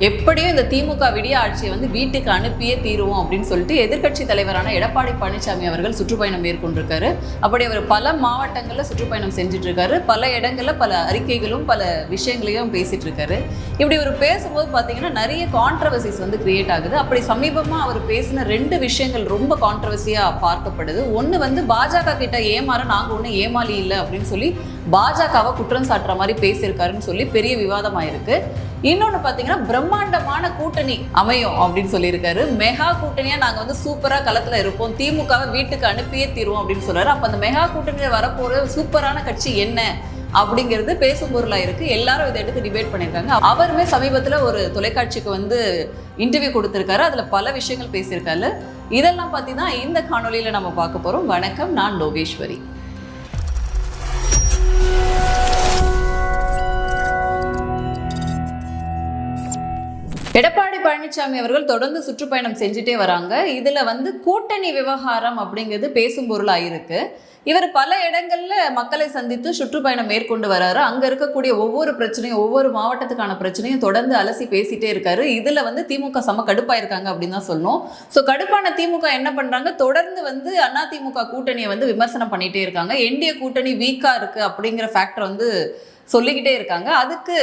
எப்படியும் இந்த திமுக விடிய ஆட்சியை வந்து வீட்டுக்கு அனுப்பியே தீருவோம் அப்படின்னு சொல்லிட்டு எதிர்க்கட்சி தலைவரான எடப்பாடி பழனிசாமி அவர்கள் சுற்றுப்பயணம் மேற்கொண்டிருக்காரு. அப்படி அவர் பல மாவட்டங்களில் சுற்றுப்பயணம் செஞ்சுட்டு இருக்காரு பல இடங்களில் பல அறிக்கைகளும் பல விஷயங்களையும் பேசிட்டு இருக்காரு இப்படி அவர் பேசும்போது பார்த்தீங்கன்னா நிறைய கான்ட்ரவர்சிஸ் வந்து கிரியேட் ஆகுது. அப்படி சமீபமாக அவர் பேசின ரெண்டு விஷயங்கள் ரொம்ப கான்ட்ரவர்சியாக பார்க்கப்படுது. ஒன்று வந்து பாஜக கிட்ட ஏமாற நாங்கள் ஒன்றும் ஏமாளி இல்லை அப்படின்னு சொல்லி பாஜகவை குற்றம் சாட்டுற மாதிரி பேசியிருக்காருன்னு சொல்லி பெரிய விவாதமாயிருக்கு. இன்னொன்று பார்த்தீங்கன்னா பிரம்மாண்டமான கூட்டணி அமையும் அப்படின்னு சொல்லியிருக்காரு. மெகா கூட்டணியாக நாங்கள் வந்து சூப்பராக களத்தில் இருப்போம். திமுகவை வீட்டுக்கு அனுப்பியே தீருவோம் அப்படின்னு சொல்றாரு. அப்போ அந்த மெகா கூட்டணியில் வரப்போகிற சூப்பரான கட்சி என்ன அப்படிங்கிறது பேசும் பொருளாக இருக்குது எல்லாரும் இதை எடுத்து டிபேட் பண்ணியிருக்காங்க. அவருமே சமீபத்தில் ஒரு தொலைக்காட்சிக்கு வந்து இன்டர்வியூ கொடுத்துருக்காரு. அதில் பல விஷயங்கள் பேசியிருக்காரு. இதெல்லாம் பார்த்தீங்கன்னா இந்த காணொலியில் நம்ம பார்க்க போகிறோம் வணக்கம். நான் லோகேஸ்வரி. எடப்பாடி பழனிசாமி அவர்கள் தொடர்ந்து சுற்றுப்பயணம் செஞ்சுட்டே வராங்க. இதுல வந்து கூட்டணி விவகாரம் அப்படிங்கிறது பேசும் பொருளா இருக்கு இவர் பல இடங்கள்ல மக்களை சந்தித்து சுற்றுப்பயணம் மேற்கொண்டு வராரு. அங்க இருக்கக்கூடிய ஒவ்வொரு பிரச்சனையும் ஒவ்வொரு மாவட்டத்துக்கான பிரச்சனையும் தொடர்ந்து அலசி பேசிட்டே இருக்காரு. இதுல வந்து திமுக சம கடுப்பா இருக்காங்க அப்படின்னு தான் சொல்லணும் ஸோ கடுப்பான திமுக என்ன பண்றாங்க? தொடர்ந்து வந்து அண்ணா திமுக கூட்டணியை வந்து விமர்சனம் பண்ணிட்டே இருக்காங்க. என்டிஏ கூட்டணி வீக்கா இருக்கு அப்படிங்கிற ஃபேக்டர் வந்து சொல்லிக்கிட்டே இருக்காங்க. அதுக்கு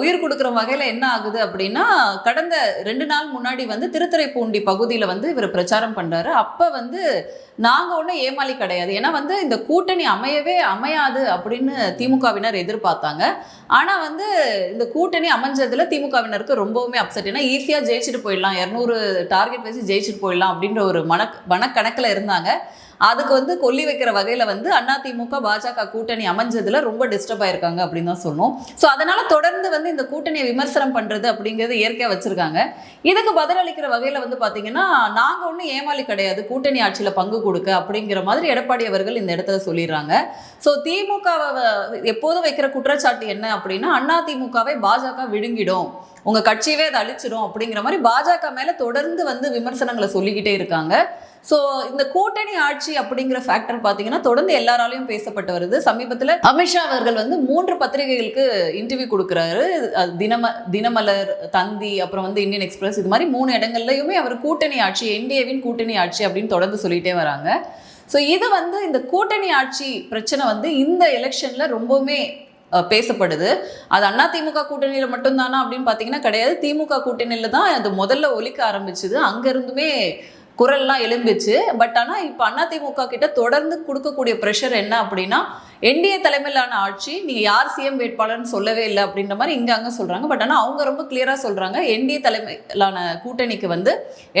உயிர் கொடுக்குற வகையில் என்ன ஆகுது அப்படின்னா கடந்த ரெண்டு நாள் முன்னாடி வந்து திருத்துறைப்பூண்டி பகுதியில் வந்து இவர் பிரச்சாரம் பண்ணுறாரு அப்போ வந்து நாங்கள் ஒன்றும் ஏமாளி கிடையாது. ஏன்னா வந்து இந்த கூட்டணி அமையவே அமையாது அப்படின்னு திமுகவினர் எதிர்பார்த்தாங்க. ஆனால் வந்து இந்த கூட்டணி அமைஞ்சதில் திமுகவினருக்கு ரொம்பவுமே அப்செட் ஏன்னா ஈஸியாக ஜெயிச்சுட்டு போயிடலாம். இரநூறு டார்கெட் வச்சு ஜெயிச்சுட்டு போயிடலாம் அப்படின்ற ஒரு மன மனக்கணக்கில் இருந்தாங்க. அதுக்கு வந்து கொல்லி வைக்கிற வகையில் வந்து அதிமுக பாஜக கூட்டணி அமைஞ்சதுல ரொம்ப டிஸ்டர்ப் ஆயிருக்காங்க அப்படின்னு தான் சொன்னோம் ஸோ அதனால தொடர்ந்து வந்து இந்த கூட்டணியை விமர்சனம் பண்றது அப்படிங்கிறது இயற்கையாக வச்சிருக்காங்க. இதுக்கு பதிலளிக்கிற வகையில் வந்து பார்த்தீங்கன்னா நாங்கள் ஒன்றும் ஏமாளி கிடையாது கூட்டணி ஆட்சியில் பங்கு கொடுக்க அப்படிங்கிற மாதிரி எடப்பாடி அவர்கள் இந்த இடத்துல சொல்லிடுறாங்க. ஸோ திமுகவை எப்போதும் வைக்கிற குற்றச்சாட்டு என்ன அப்படின்னா அண்ணா பாஜக விழுங்கிடும். உங்க கட்சியவே அதை அழிச்சிடும் அப்படிங்கிற மாதிரி பாஜக மேல தொடர்ந்து வந்து விமர்சனங்களை சொல்லிக்கிட்டே இருக்காங்க. ஸோ இந்த கூட்டணி ஆட்சி அப்படிங்கிற ஃபேக்டர் பார்த்தீங்கன்னா தொடர்ந்து எல்லாராலையும் பேசப்பட்டு வருது. சமீபத்தில் அமித்ஷா அவர்கள் வந்து மூன்று பத்திரிகைகளுக்கு இன்டர்வியூ கொடுக்குறாரு. தினம தினமலர் தந்தி அப்புறம் வந்து இந்தியன் எக்ஸ்பிரஸ் இது மாதிரி மூணு இடங்கள்லையுமே அவர் கூட்டணி ஆட்சி என்டிஏவின் கூட்டணி ஆட்சி அப்படின்னு தொடர்ந்து சொல்லிட்டே வராங்க. ஸோ இது வந்து இந்த கூட்டணி ஆட்சி பிரச்சனை வந்து இந்த எலெக்ஷனில் ரொம்பவுமே பேசப்படுது. அது அண்ணா திமுக கூட்டணியில் மட்டும்தானா அப்படின்னு பார்த்தீங்கன்னா கிடையாது. திமுக கூட்டணியில் தான் அது முதல்ல ஒலிக்க ஆரம்பிச்சுது. அங்கேருந்துமே குரல்லாம் எழும்பிச்சு. பட் ஆனால் இப்போ அதிமுக கிட்ட தொடர்ந்து கொடுக்கக்கூடிய ப்ரெஷர் என்ன அப்படின்னா என்டிஏ தலைமையிலான ஆட்சி நீங்கள் யார் சிஎம் வேட்பாளர்னு சொல்லவே இல்லை அப்படின்ற மாதிரி இங்கே அங்கே சொல்கிறாங்க பட் ஆனால் அவங்க ரொம்ப கிளியராக சொல்கிறாங்க என்டிஏ தலைமையிலான கூட்டணிக்கு வந்து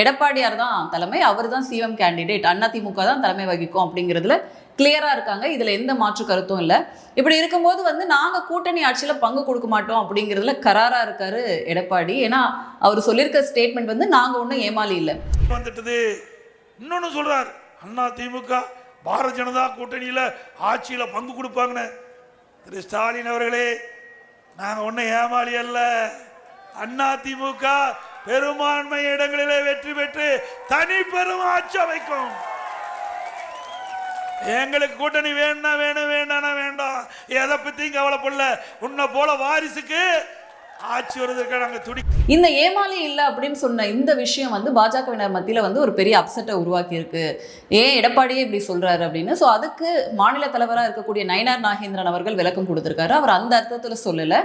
எடப்பாடியார் தான் தலைமை அவர் தான் சிஎம் கேண்டிடேட் அதிமுக தான் தலைமை வகிக்கும் அப்படிங்கிறதுல கிளியராக இருக்காங்க. இதில் எந்த மாற்று கருத்தும் இல்லை. இப்படி இருக்கும்போது வந்து நாங்கள் கூட்டணி ஆட்சியில் பங்கு கொடுக்க மாட்டோம் அப்படிங்கிறதுல கராராக இருக்காரு எடப்பாடி. ஏன்னா அவர் சொல்லியிருக்க ஸ்டேட்மெண்ட் வந்து நாங்கள் ஒன்றும் ஏமாளி இல்லை. வந்துட்டது. இன்னொன்னு சொல்றார். அண்ணா திமுக பாரத ஜனதா கூட்டணியில ஆட்சியில பங்கு கொடுப்பாங்கன்னு. திரு ஸ்டாலின் அவர்களே நாங்கள் ஒன்னும் ஏமாளி அல்ல. அண்ணா திமுக பெரும்பான்மை இடங்களிலே வெற்றி பெற்று தனி பெரும் ஆட்சி அமைக்கும். எங்களுக்கு கூட்டணி வேணும்னா வேணும் வேண்டாம்னா வேண்டாம். எதை பத்தியும் கவலைப்படல. உன்னை போல வாரிசுக்கு ஆட்சி வருவதற்கு நாங்கள் துடி இந்த ஏமாளி இல்லை அப்படின்னு சொன்ன இந்த விஷயம் வந்து பாஜகவினர் மத்தியில் வந்து ஒரு பெரிய அப்செட்டை உருவாக்கி இருக்கு. ஏன் எடப்பாடியே இப்படி சொல்றாரு அப்படின்னு? ஸோ அதுக்கு மாநில தலைவராக இருக்கக்கூடிய நயனார் நாகேந்திரன் அவர்கள் விளக்கம் கொடுத்துருக்காரு. அவர் அந்த அர்த்தத்தில் சொல்லலை.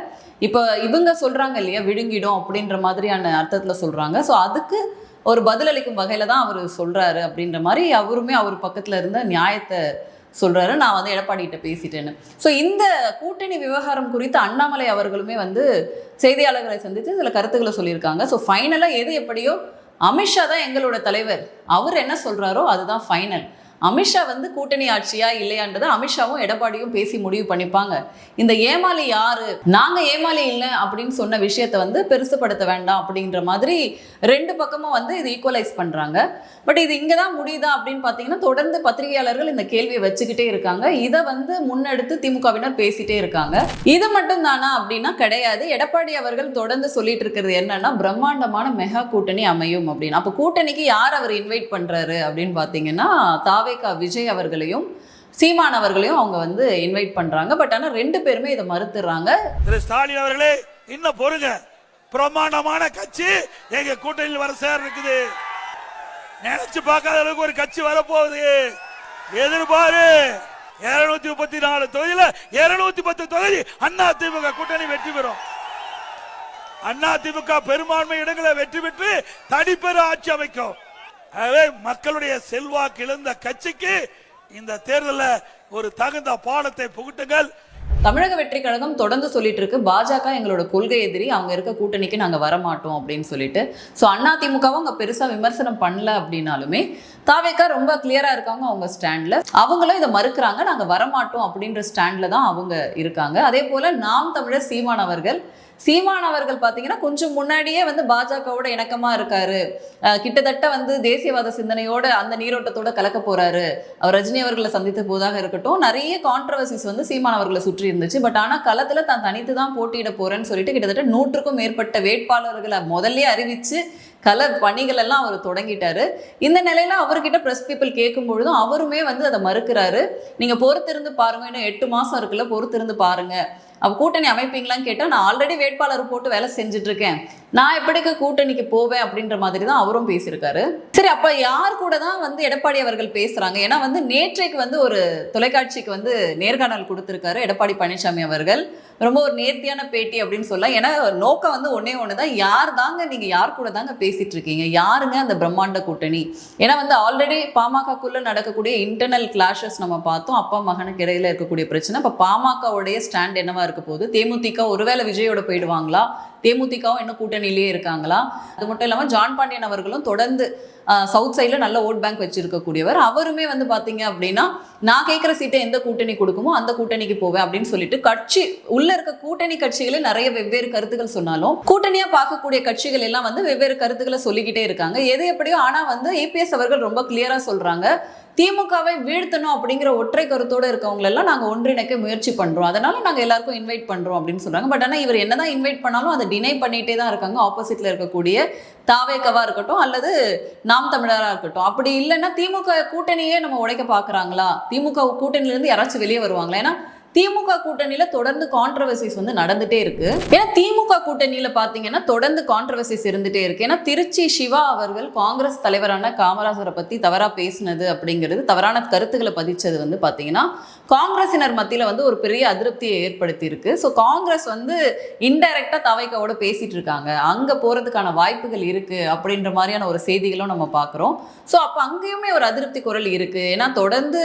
இப்போ இவங்க சொல்றாங்க இல்லையா விழுங்கிடும் அப்படின்ற மாதிரியான அர்த்தத்தில் சொல்றாங்க. ஸோ அதுக்கு ஒரு பதிலளிக்கும் வகையில் தான் அவர் சொல்கிறாரு அப்படின்ற மாதிரி அவருமே அவர் பக்கத்தில் இருந்த நியாயத்தை சொல்கிறாரு நான் வந்து எடப்பாடிகிட்ட பேசிட்டேன்னு. ஸோ இந்த கூட்டணி விவகாரம் குறித்து அண்ணாமலை அவர்களுமே வந்து செய்தியாளர்களை சந்தித்து சில கருத்துக்களை சொல்லியிருக்காங்க. ஸோ ஃபைனலாக எது எப்படியோ அமித்ஷா தான் எங்களோட தலைவர். அவர் என்ன சொல்கிறாரோ அதுதான் ஃபைனல் அமித்ஷா வந்து கூட்டணி ஆட்சியா இல்லையான்றதை அமித்ஷாவும் எடப்பாடியும் பேசி முடிவு பண்ணிப்பாங்க. இந்த ஏமாளி யாரு? நாங்க ஏமாளி இல்லை அப்படின்னு சொன்ன விஷயத்த வந்து பெருசுப்படுத்த வேண்டாம் அப்படின்ற மாதிரி ரெண்டு பக்கமும் வந்து இது ஈக்குவலைஸ் பண்றாங்க. பட் இது இங்கதான் முடியுதா அப்படின்னு பார்த்தீங்கன்னா தொடர்ந்து பத்திரிகையாளர்கள் இந்த கேள்வியை வச்சுக்கிட்டே இருக்காங்க. இதை வந்து முன்னெடுத்து திமுகவினர் பேசிட்டே இருக்காங்க. இது மட்டும் தானா அப்படின்னா கிடையாது. எடப்பாடி அவர்கள் தொடர்ந்து சொல்லிட்டு இருக்கிறது என்னன்னா பிரம்மாண்டமான மெகா கூட்டணி அமையும் அப்படின்னு. அப்போ கூட்டணிக்கு யார் அவர் இன்வைட் பண்றாரு அப்படின்னு பார்த்தீங்கன்னா தாவேகா விஜய் அவர்களையும் சீமான் அவர்களையும் அவங்க வந்து இன்வைட் பண்றாங்க. பட் ஆனா ரெண்டு பேருமே இதை மறுத்துறாங்க. திரு ஸ்டாலின் அவர்களே இன்னும் பொறுங்க. பிரமாண்டமான கட்சி எங்க கூட்டணியில் வர சேர் இருக்குது. நினைச்சு பார்க்காத அளவுக்கு ஒரு கட்சி வரப்போகுது. எதிர்பாரு. இருநூத்தி முப்பத்தி நாலு தொகுதியில இருநூத்தி பத்து தொகுதி அண்ணா திமுக கூட்டணி வெற்றி பெறும். அண்ணா திமுக பெரும்பான்மை இடங்களை வெற்றி பெற்று தனிப்பெரும் ஆட்சி அமைக்கும். ஆகவே மக்களுடைய செல்வாக்கு இழந்த கட்சிக்கு இந்த தேர்தலில் ஒரு தகுந்த பாடத்தை புகுட்டுங்கள். தமிழக வெற்றி கழகம் தொடர்ந்து சொல்லிட்டு இருக்கு. பாஜக எங்களோட கொள்கை எதிரி. அவங்க இருக்க கூட்டணிக்கு நாங்க வரமாட்டோம் அப்படின்னு சொல்லிட்டு. ஸோ அதிமுகவும் அங்க பெருசா விமர்சனம் பண்ணல அப்படின்னாலுமே தாவேக்கா ரொம்ப கிளியரா இருக்காங்க அவங்க ஸ்டாண்ட்ல அவங்களும் இதை மறுக்கிறாங்க. நாங்க வரமாட்டோம் அப்படின்ற ஸ்டாண்ட்ல தான் அவங்க இருக்காங்க. அதே போல நாம் தமிழர் சீமான் அவர்கள் சீமான் அவர்கள் பார்த்தீங்கன்னா கொஞ்சம் முன்னாடியே வந்து பாஜகவோட இணக்கமா இருக்காரு. கிட்டத்தட்ட வந்து தேசியவாத சிந்தனையோட அந்த நீரோட்டத்தோட கலக்க போறாரு. அவர் ரஜினி அவர்களை சந்தித்த போதாக இருக்கட்டும் நிறைய கான்ட்ரவர்சிஸ் வந்து சீமான் அவர்களை சுற்றி இருந்துச்சு. பட் ஆனால் களத்தில் தான் தனித்து தான் போட்டியிட போறேன்னு சொல்லிட்டு கிட்டத்தட்ட நூற்றுக்கும் மேற்பட்ட வேட்பாளர்களை முதல்ல அறிவிச்சு கல பணிகள் எல்லாம் அவர் தொடங்கிட்டாரு. இந்த நிலையில அவர்கிட்ட ப்ரெஸ் பீப்புள் கேட்கும் பொழுதும் அவருமே வந்து அதை மறுக்கிறாரு. நீங்க பொறுத்திருந்து பாருங்க இன்னும் எட்டு மாசம் இருக்குல்ல பொறுத்திருந்து பாருங்க. அப்போ கூட்டணி அமைப்பீங்களான்னு கேட்டா நான் ஆல்ரெடி வேட்பாளர் போட்டு வேலை செஞ்சுட்டு இருக்கேன் நான் எப்படிக்கு கூட்டணிக்கு போவேன் அப்படின்ற மாதிரி தான் அவரும் பேசியிருக்காரு. சரி அப்ப யார் கூட தான் வந்து எடப்பாடி அவர்கள் பேசுறாங்க? ஏன்னா வந்து நேற்றைக்கு வந்து ஒரு தொலைக்காட்சிக்கு வந்து நேர்காணல் கொடுத்துருக்காரு எடப்பாடி பழனிசாமி அவர்கள். ரொம்ப ஒரு நேர்த்தியான பேட்டி அப்படின்னு சொல்லலாம். ஏன்னா நோக்கம் வந்து ஒன்னே ஒன்று தான் யார் தாங்க நீங்க? யார் கூட தாங்க பேசிட்டு இருக்கீங்க யாருங்க அந்த பிரம்மாண்ட கூட்டணி? ஏன்னா வந்து ஆல்ரெடி பாமகக்குள்ளே நடக்கக்கூடிய இன்டர்னல் கிளாஷஸ் நம்ம பார்த்தோம். அப்பா மகனுக்கு இடையில இருக்கக்கூடிய பிரச்சனை. இப்போ பாமகவுடைய ஸ்டாண்ட் என்னவா இருக்க போகுது. தேமுதிக ஒருவேளை விஜயோட போயிடுவாங்களா? தேமுதிகவும் இன்னும் கூட்டணியிலேயே இருக்காங்களா? அது மட்டும் இல்லாமல் ஜான் பாண்டியன் அவர்களும் தொடர்ந்து சவுத் சைடில் நல்ல ஓட் பேங்க் வச்சிருக்கக்கூடியவர். அவருமே வந்து பார்த்தீங்க அப்படின்னா நான் கேட்குற சீட்டை எந்த கூட்டணி கொடுக்குமோ அந்த கூட்டணிக்கு போவேன் அப்படின்னு சொல்லிட்டு கட்சி உள்ள இருக்க கூட்டணி கட்சிகளே நிறைய வெவ்வேறு கருத்துக்கள் சொன்னாலும் கூட்டணியாக பார்க்கக்கூடிய கட்சிகள் எல்லாம் வந்து வெவ்வேறு கருத்துக்களை சொல்லிக்கிட்டே இருக்காங்க. எது எப்படியோ ஆனால் வந்து ஏபிஎஸ் அவர்கள் ரொம்ப கிளியராக சொல்கிறாங்க திமுகவை வீழ்த்தணும் அப்படிங்கிற ஒற்றை கருத்தோடு இருக்கவங்களெல்லாம் நாங்கள் ஒன்றிணைக்க முயற்சி பண்ணுறோம் அதனால நாங்கள் எல்லாருக்கும் இன்வைட் பண்ணுறோம் அப்படின்னு சொல்கிறாங்க பட் ஆனால் இவர் என்னதான் இன்வைட் பண்ணாலும் அதை டினை பண்ணிகிட்டே தான் இருக்காங்க. ஆப்போசிட்டில் இருக்கக்கூடிய தாவேக்கவா இருக்கட்டும் அல்லது நாம் தமிழராக இருக்கட்டும். அப்படி இல்லைன்னா திமுக கூட்டணியே நம்ம உடைக்க பார்க்குறாங்களா? திமுக கூட்டணியிலேருந்து யாராச்சும் வெளியே வருவாங்களா? ஏன்னா திமுக கூட்டணியில தொடர்ந்து கான்ட்ரவர்சிஸ் வந்து நடந்துட்டே இருக்கு. ஏன்னா திமுக கூட்டணியில பாத்தீங்கன்னா தொடர்ந்து கான்ட்ரவர்சிஸ் இருந்துட்டே இருக்கு. ஏன்னா திருச்சி சிவா அவர்கள் காங்கிரஸ் தலைவரான காமராஜரை பத்தி தவறா பேசினது அப்படிங்கிறது தவறான கருத்துக்களை பதிச்சது வந்து பாத்தீங்கன்னா காங்கிரசினர் மத்தியில வந்து ஒரு பெரிய அதிருப்தியை ஏற்படுத்தி இருக்கு ஸோ காங்கிரஸ் வந்து இன்டைரக்டா தவைக்காவோட பேசிட்டு இருக்காங்க. அங்க போறதுக்கான வாய்ப்புகள் இருக்கு அப்படின்ற மாதிரியான ஒரு செய்திகளும் நம்ம பார்க்குறோம் ஸோ அப்போ அங்கேயுமே ஒரு அதிருப்தி குரல் இருக்கு. ஏன்னா தொடர்ந்து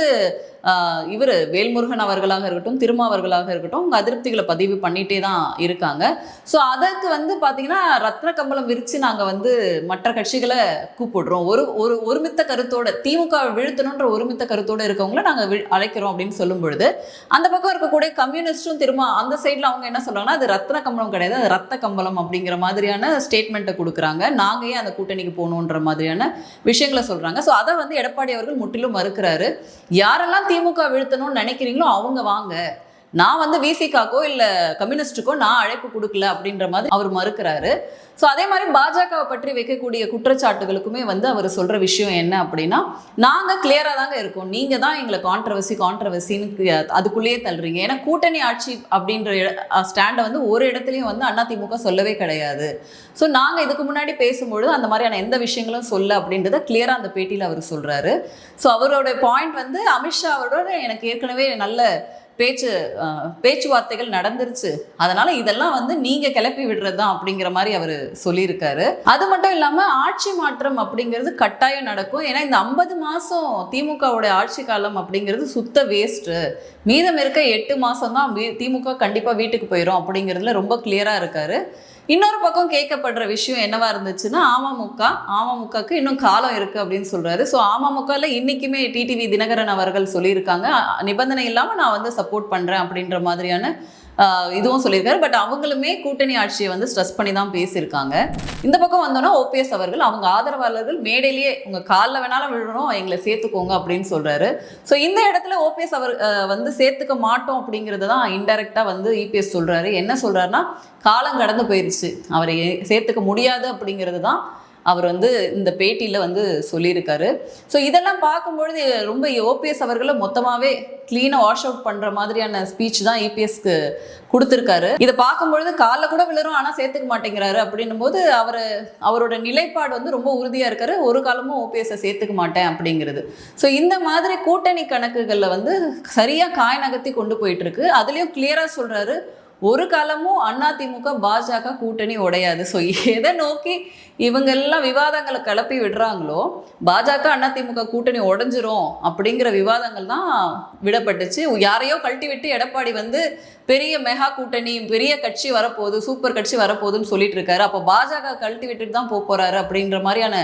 இவர் வேல்முருகன் அவர்களாக இருக்கட்டும் திருமாவர்களாக இருக்கட்டும் அவங்க அதிருப்திகளை பதிவு பண்ணிட்டே தான் இருக்காங்க. ஸோ அதற்கு வந்து பார்த்தீங்கன்னா ரத்ன கம்பளம் விரித்து நாங்கள் வந்து மற்ற கட்சிகளை கூப்பிடுறோம். ஒரு ஒரு ஒருமித்த கருத்தோட திமுக வீழ்த்தணுன்ற ஒருமித்த கருத்தோடு இருக்கவங்கள நாங்கள் அழைக்கிறோம் அப்படின்னு சொல்லும் பொழுது அந்த பக்கம் இருக்கக்கூடிய கம்யூனிஸ்டும் திரும்ப அந்த சைடில் அவங்க என்ன சொல்கிறாங்கன்னா அது ரத்ன கம்பளம் கிடையாது அது ரத்த கம்பளம் அப்படிங்கிற மாதிரியான ஸ்டேட்மெண்ட்டை கொடுக்குறாங்க. நாங்கள் ஏன் அந்த கூட்டணிக்கு போகணுன்ற மாதிரியான விஷயங்களை சொல்கிறாங்க ஸோ அதை வந்து எடப்பாடி அவர்கள் முற்றிலும் மறுக்கிறாரு. யாரெல்லாம் திமுக வீழ்த்தணும்னு நினைக்கிறீங்களோ அவங்க வாங்க. நான் வந்து விசிகாக்கோ இல்லை கம்யூனிஸ்டுக்கோ நான் அழைப்பு கொடுக்கல அப்படின்ற மாதிரி அவர் மறுக்கிறாரு. ஸோ அதே மாதிரி பாஜகவை பற்றி வைக்கக்கூடிய குற்றச்சாட்டுகளுக்குமே வந்து அவர் சொல்கிற விஷயம் என்ன அப்படின்னா நாங்கள் கிளியராக தாங்க இருக்கோம். நீங்கள் தான் எங்களை கான்ட்ரவர்சி கான்ட்ரவர்சின்னு அதுக்குள்ளேயே தள்ளுறீங்க. ஏன்னா கூட்டணி ஆட்சி அப்படின்ற ஸ்டாண்டை வந்து ஒரு இடத்துலையும் வந்து அதிமுக சொல்லவே கிடையாது. ஸோ நாங்கள் இதுக்கு முன்னாடி பேசும்பொழுது அந்த மாதிரியான எந்த விஷயங்களும் சொல்ல அப்படின்றத கிளியராக அந்த பேட்டியில் அவர் சொல்கிறாரு ஸோ அவரோட பாயிண்ட் வந்து அமித்ஷா அவரோட எனக்கு ஏற்கனவே நல்ல பேச்சு பேச்சுவார்த்தைகள் நடந்துருச்சு. அதனால இதெல்லாம் வந்து நீங்க கிளப்பி விடுறது தான் அப்படிங்கிற மாதிரி அவர் சொல்லியிருக்காரு. அது மட்டும் இல்லாம ஆட்சி மாற்றம் அப்படிங்கிறது கட்டாயம் நடக்கும். ஏன்னா இந்த ஐம்பது மாசம் திமுகவுடைய ஆட்சி காலம் அப்படிங்கிறது சுத்த வேஸ்ட்டு மீதம் இருக்க எட்டு மாசம் தான் திமுக கண்டிப்பா வீட்டுக்கு போயிடும் அப்படிங்கிறதுல ரொம்ப கிளியரா இருக்காரு. இன்னொரு பக்கம் கேட்கப்படுற விஷயம் என்னவா இருந்துச்சுன்னா அமமுக அமமுகக்கு இன்னும் காலம் இருக்கு அப்படின்னு சொல்றாரு. ஸோ அமமுகல இன்னைக்குமே டிடிவி தினகரன் அவர்கள் சொல்லியிருக்காங்க. நிபந்தனை இல்லாமல் நான் வந்து சப்போர்ட் பண்றேன் அப்படின்ற மாதிரியான இதுவும் சொல்லியிருக்காரு. பட் அவங்களுமே கூட்டணி ஆட்சியை வந்து ஸ்ட்ரெஸ் பண்ணி தான் பேசியிருக்காங்க. இந்த பக்கம் வந்தோன்னா ஓபிஎஸ் அவர்கள் அவங்க ஆதரவாளர்கள் மேடையிலேயே உங்க காலில் வேணாலும் விழுறோம் எங்களை சேர்த்துக்கோங்க அப்படின்னு சொல்றாரு. ஸோ இந்த இடத்துல ஓபிஎஸ் அவர் வந்து சேர்த்துக்க மாட்டோம் அப்படிங்கிறது தான் இன்டெரக்டாக வந்து இபிஎஸ் சொல்றாரு. என்ன சொல்றாருன்னா காலம் கடந்து போயிருச்சு. அவரை சேர்த்துக்க முடியாது அப்படிங்கிறது தான் அவர் வந்து இந்த பேட்டியில் வந்து சொல்லியிருக்காரு. ஸோ இதெல்லாம் பார்க்கும்பொழுது ரொம்ப ஓபிஎஸ் அவர்களை மொத்தமாகவே க்ளீனாக வாஷ் அவுட் பண்ணுற மாதிரியான ஸ்பீச் தான் இபிஎஸ்க்கு கொடுத்துருக்காரு. இதை பார்க்கும்பொழுது காலைல கூட விழுறோம் ஆனால் சேர்த்துக்க மாட்டேங்கிறாரு அப்படின்னும் போது அவர் அவரோட நிலைப்பாடு வந்து ரொம்ப உறுதியாக இருக்காரு. ஒரு காலமும் ஓபிஎஸ்ஸை சேர்த்துக்க மாட்டேன் அப்படிங்கிறது. ஸோ இந்த மாதிரி கூட்டணி கணக்குகளில் வந்து சரியாக காய் நகர்த்தி கொண்டு போயிட்டு இருக்கு. அதுலேயும் கிளியராக சொல்கிறாரு ஒரு காலமும் அதிமுக பாஜக கூட்டணி உடையாது. ஸோ எதை நோக்கி இவங்க எல்லாம் விவாதங்களை கிளப்பி விடுறாங்களோ பாஜக அதிமுக கூட்டணி உடஞ்சிரும் அப்படிங்கிற விவாதங்கள் தான் விடப்பட்டுச்சு. யாரையோ கழட்டி விட்டு எடப்பாடி வந்து பெரிய மெகா கூட்டணி பெரிய கட்சி வரப்போகுது சூப்பர் கட்சி வரப்போகுதுன்னு சொல்லிட்டு இருக்காரு. அப்போ பாஜக கழட்டி விட்டுட்டு தான் போக போறாரு அப்படிங்கிற மாதிரியான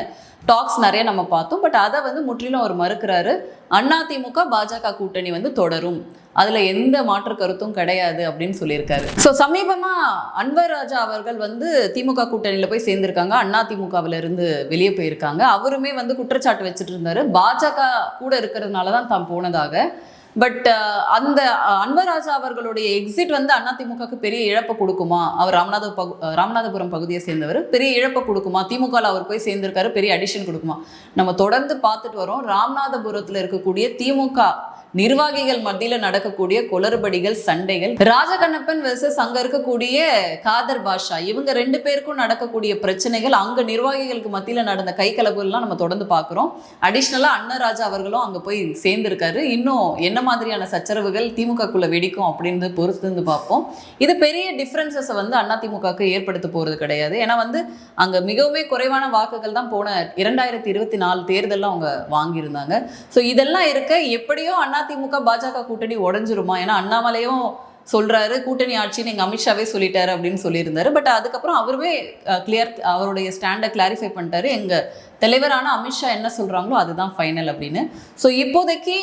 டாக்ஸ் நிறைய நம்ம பார்த்தோம். பட் அதை வந்து முற்றிலும் அவர் மறுக்கிறாரு. அதிமுக பாஜக கூட்டணி வந்து தொடரும். அதுல எந்த மாற்று கருத்தும் கிடையாது அப்படின்னு சொல்லியிருக்காரு. ஸோ சமீபமா அன்வர் ராஜா அவர்கள் வந்து திமுக கூட்டணியில போய் சேர்ந்திருக்காங்க. திமுகவில் இருந்து வெளியே போயிருக்காங்க. அவருமே வந்து குற்றச்சாட்டு வச்சுட்டு இருந்தாரு. பாஜக கூட இருக்கிறதுனால தான் தான் போனதாக. பட் அந்த அன்பராஜா அவர்களுடைய எக்ஸிட் வந்து அதிமுகவுக்கு பெரிய இழப்பை கொடுக்குமா? அவர் ராமநாத பகு ராமநாதபுரம் பகுதியை சேர்ந்தவர். பெரிய இழப்பை கொடுக்குமா? திமுகவில் அவர் போய் சேர்ந்திருக்காரு. பெரிய அடிஷன் கொடுக்குமா? நம்ம தொடர்ந்து பார்த்துட்டு வரோம். ராமநாதபுரத்தில் இருக்கக்கூடிய திமுக நிர்வாகிகள் மத்தியில நடக்கக்கூடிய குளறுபடிகள் சண்டைகள் ராஜகண்ணப்பன் வெர்சஸ் அங்க இருக்கக்கூடிய காதர் பாஷா இவங்க ரெண்டு பேருக்கும் நடக்கக்கூடிய பிரச்சனைகள் அங்க நிர்வாகிகளுக்கு மத்தியில நடந்த கை கலப்புகள்லாம் நம்ம தொடர்ந்து பார்க்குறோம். அடிஷ்னலா அன்னராஜா அவர்களும் அங்க போய் சேர்ந்திருக்காரு. இன்னும் என்ன மாதிரியான சச்சரவுகள் திமுகக்குள்ள வெடிக்கும் அப்படின்னு பொறுத்து இருந்து பார்ப்போம். இது பெரிய டிஃப்ரென்சஸை வந்து அதிமுகவுக்கு ஏற்படுத்த போறது கிடையாது. ஏன்னா வந்து அங்க மிகவுமே குறைவான வாக்குகள் தான் போன இரண்டாயிரத்தி இருபத்தி நாலு தேர்தலில் அவங்க வாங்கியிருந்தாங்க. ஸோ இதெல்லாம் இருக்க எப்படியோ அண்ணா அதிமுக பாஜக கூட்டணி உடஞ்சிருமா? ஏன்னா அண்ணாமலையும் சொல்றாரு கூட்டணி ஆட்சின்னு எங்க அமித்ஷாவே சொல்லிட்டாரு அப்படின்னு சொல்லியிருந்தாரு. பட் அதுக்கப்புறம் அவருமே கிளியர் அவருடைய ஸ்டாண்டை கிளாரிஃபை பண்ணிட்டாரு. எங்க தலைவரான அமித்ஷா என்ன சொல்றாங்களோ அதுதான் ஃபைனல் அப்படின்னு. ஸோ இப்போதைக்கு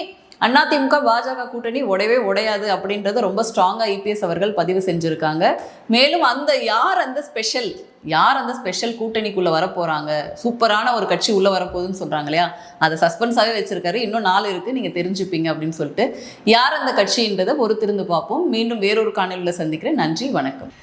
அதிமுக பாஜக கூட்டணி உடையவே உடையாது அப்படின்றத ரொம்ப ஸ்ட்ராங்காக இபிஎஸ் அவர்கள் பதிவு செஞ்சுருக்காங்க. மேலும் அந்த யார் அந்த ஸ்பெஷல் யார் அந்த ஸ்பெஷல் கூட்டணிக்குள்ளே வரப்போகிறாங்க சூப்பரான ஒரு கட்சி உள்ளே வரப்போகுதுன்னு சொல்கிறாங்க இல்லையா? அதை சஸ்பென்ஸாகவே வச்சுருக்காரு. இன்னும் நாள் இருக்குது நீங்கள் தெரிஞ்சுப்பீங்க அப்படின்னு சொல்லிட்டு. யார் அந்த கட்சின்றதை பொறுத்திருந்து பார்ப்போம். மீண்டும் வேறொரு காணொலியில் சந்திக்கிறேன். நன்றி வணக்கம்.